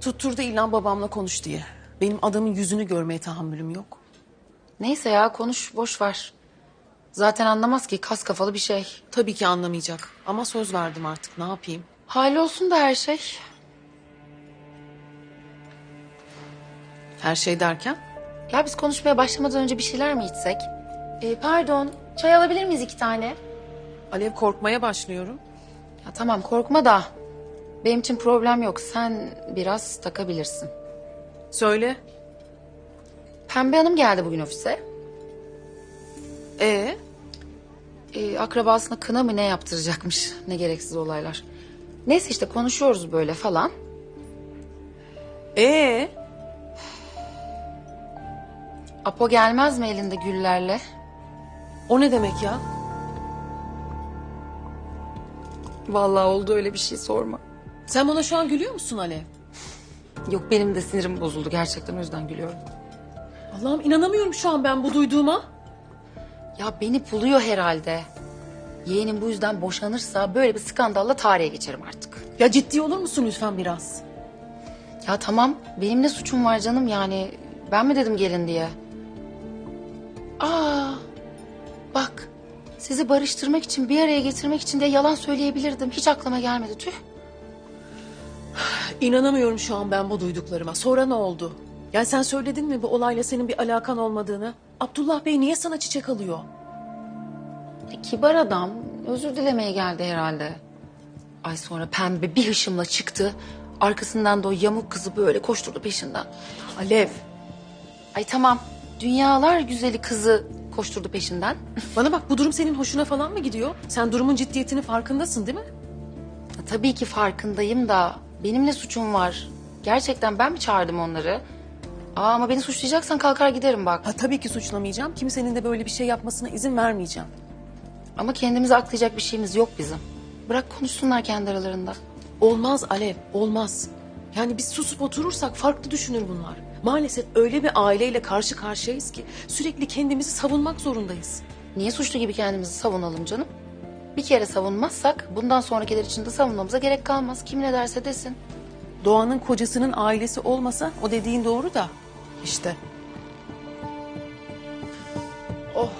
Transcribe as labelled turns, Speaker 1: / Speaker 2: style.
Speaker 1: Tutturdu ilan babamla konuş diye. Benim adamın yüzünü görmeye tahammülüm yok.
Speaker 2: Neyse ya konuş boş ver. Zaten anlamaz ki kas kafalı bir şey.
Speaker 1: Tabii ki anlamayacak. Ama söz verdim artık ne yapayım.
Speaker 2: Hali olsun da her şey.
Speaker 1: Her şey derken?
Speaker 2: Ya biz konuşmaya başlamadan önce bir şeyler mi içsek? Ee, pardon çay alabilir miyiz iki tane?
Speaker 1: Alev korkmaya başlıyorum.
Speaker 2: Ya tamam korkma da. Benim için problem yok. Sen biraz takabilirsin.
Speaker 1: Söyle.
Speaker 2: Pembe Hanım geldi bugün ofise.
Speaker 1: Ee,
Speaker 2: Ee, akrabasına kına mı ne yaptıracakmış. Ne gereksiz olaylar. Neyse işte konuşuyoruz böyle falan.
Speaker 1: ee,
Speaker 2: Apo gelmez mi elinde güllerle?
Speaker 1: o ne demek ya?
Speaker 2: Vallahi oldu öyle bir şey sorma.
Speaker 1: Sen bana şu an gülüyor musun Alev?
Speaker 2: Yok benim de sinirim bozuldu gerçekten o yüzden gülüyorum.
Speaker 1: Allah'ım inanamıyorum şu an ben bu duyduğuma.
Speaker 2: Ya beni buluyor herhalde. Yeğenim bu yüzden boşanırsa böyle bir skandalla tarihe geçerim artık.
Speaker 1: Ya ciddi olur musun lütfen biraz?
Speaker 2: Ya tamam benim ne suçum var canım yani ben mi dedim gelin diye. Aa bak sizi barıştırmak için bir araya getirmek için de yalan söyleyebilirdim. Hiç aklıma gelmedi tüh.
Speaker 1: İnanamıyorum şu an ben bu duyduklarıma. Sonra ne oldu? Yani sen söyledin mi bu olayla senin bir alakan olmadığını? Abdullah Bey niye sana çiçek alıyor?
Speaker 2: E, kibar adam özür dilemeye geldi herhalde. Ay sonra pembe bir hışımla çıktı. Arkasından da o yamuk kızı böyle koşturdu peşinden.
Speaker 1: Alev.
Speaker 2: Ay tamam dünyalar güzeli kızı koşturdu peşinden.
Speaker 1: Bana bak bu durum senin hoşuna falan mı gidiyor? Sen durumun ciddiyetini farkındasın değil mi?
Speaker 2: Tabii ki farkındayım da benim ne suçum var? Gerçekten ben mi çağırdım onları? Aa, ama beni suçlayacaksan kalkar giderim bak.
Speaker 1: Ha tabii ki suçlamayacağım. Kimsenin de böyle bir şey yapmasına izin vermeyeceğim.
Speaker 2: Ama kendimizi aklayacak bir şeyimiz yok bizim. Bırak konuşsunlar kendi aralarında.
Speaker 1: Olmaz Alev, olmaz. Yani biz susup oturursak farklı düşünür bunlar. Maalesef öyle bir aileyle karşı karşıyayız ki sürekli kendimizi savunmak zorundayız.
Speaker 2: Niye suçlu gibi kendimizi savunalım canım? Bir kere savunmazsak bundan sonrakiler için de savunmamıza gerek kalmaz. Kim ne derse desin.
Speaker 1: Doğan'ın kocasının ailesi olmasa o dediğin doğru da işte.
Speaker 2: Oh